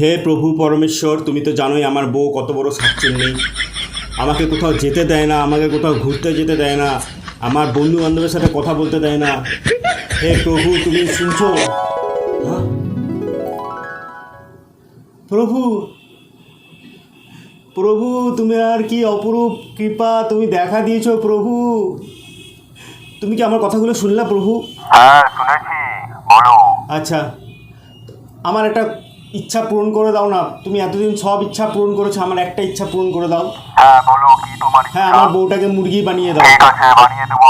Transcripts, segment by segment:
হে প্রভু পরমেশ্বর তুমি তো জানোই আমার বউ কত বড় নেই আমাকে কোথাও যেতে দেয় না আমাকে কোথাও ঘুরতে যেতে দেয় না আমার বন্ধু বান্ধবের সাথে কথা বলতে দেয় না। হে প্রভু তুমি শুনছো? হ্যাঁ? প্রভু প্রভু তুমি আর কি অপরূপ কৃপা তুমি দেখা দিয়েছ প্রভু? তুমি কি আমার কথাগুলো শুনলা প্রভু? হ্যাঁ শুনেছি বলো। আচ্ছা আমার একটা ইচ্ছা পূরণ করে দাও না। তুমি এতদিন সব ইচ্ছা পূরণ করেছ আমার একটা ইচ্ছা পূরণ করে দাও। হ্যাঁ বলো কি তোমার হ্যাঁ আমার বউটাকে মুরগি বানিয়ে দাও। ঠিক আছে বানিয়ে দেবো।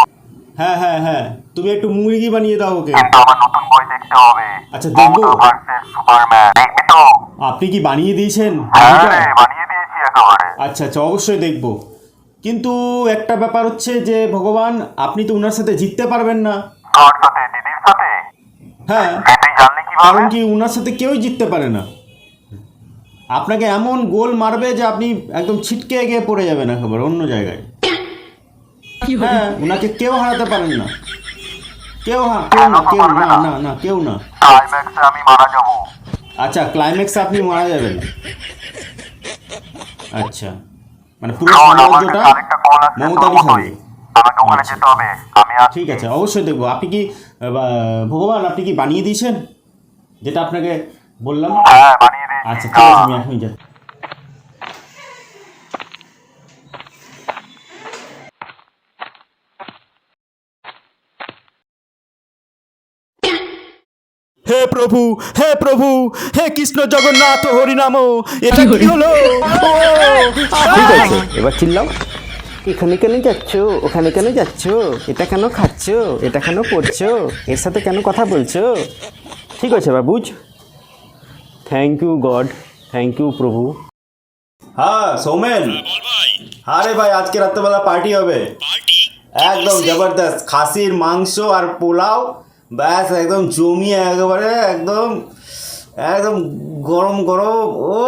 হ্যাঁ হ্যাঁ হ্যাঁ তুমি একটু মুরগি বানিয়ে দাও ওকে। কিন্তু আমার নতুন বই দেখতে হবে। আচ্ছা, দেখব। সুপারম্যান দেখবি তো? আপনি কি বানিয়ে দিয়েছেন? হ্যাঁ বানিয়ে দিয়েছি একেবারে। আচ্ছা আচ্ছা অবশ্যই দেখব। কিন্তু একটা ব্যাপার হচ্ছে যে ভগবান আপনি তো ওনার সাথে জিততে পারবেন না। কার সাথে দিদির সাথে? হ্যাঁ। কীভাবে কারণ কি ওনার সাথে কেউই জিততে পারে না? আপনাকে এমন গোল মারবে যে আপনি একদম ছিটকে গিয়ে পড়ে যাবেন একেবারে অন্য জায়গায়। হ্যাঁ ওনাকে কেউ হারাতে পারেন না। কেউ হা কেউ না কেউ না না না কেউ না। আমি মারা যাব। আচ্ছা ক্লাইম্যাক্সে আপনি মারা যাবেন। আচ্ছা। মানে পুরো আসছে মমতারই তরমুজ। আমাকে ওখানে আচ্ছা। যেতে হবে। আমি ঠিক আছে অবশ্যই দেখব। আপনি কি ভগবান আপনি কি বানিয়ে দিয়েছেন? যেটা আপনাকে বললাম? হ্যাঁ বানিয়ে দিয়েছি। আচ্ছা ঠিক আছে আমি এখনই যাচ্ছি। হে প্রভু হে প্রভু হে কৃষ্ণ জগন্নাথ হরিনাম এটা কি হলো? ঠিক আছে এবার চিল্লাও। এখানে কেন যাচ্ছ? ওখানে কেন যাচ্ছ? এটা কেন খাচ্ছ? এটা কেন পড়ছো এর সাথে কেন কথা বলছো? ঠিক আছে বুঝ thank you God thank you প্রভু। হ্যাঁ সৌমেন। হ্যাঁ রে ভাই আজকে রাত্রেবেলা পার্টি হবে। একদম জবরদস্ত। খাসির মাংস আর পোলাও ব্যাস একদম জমিয়ে একেবারে একদম একদম গরম গরম ও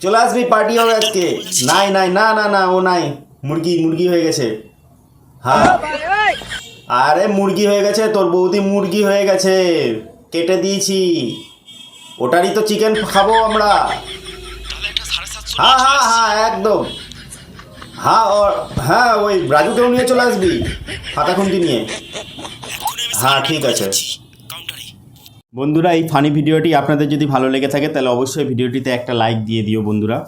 চলে আসবি পার্টি হবে আজকে। নাই নাই না না না ও নাই। মুরগি মুরগি হয়ে গেছে। হ্যাঁ আরে মুরগি হয়ে গেছে, তোর বৌদি মুরগি হয়ে গেছে। কেটে দিয়েছি। ওটারই তো চিকেন খাব আমরা। হ্যাঁ হ্যাঁ হ্যাঁ একদম। হ্যাঁ হ্যাঁ ওই রাজুকেও নিয়ে চলে আসবি ফাঁকা খুন্তি নিয়ে। হ্যাঁ ঠিক আছে। বন্ধুরা, এই ফানি ভিডিওটি আপনাদের যদি ভালো লেগে থাকে, তাহলে অবশ্যই ভিডিওটিতে একটা লাইক দিয়ে দিও বন্ধুরা।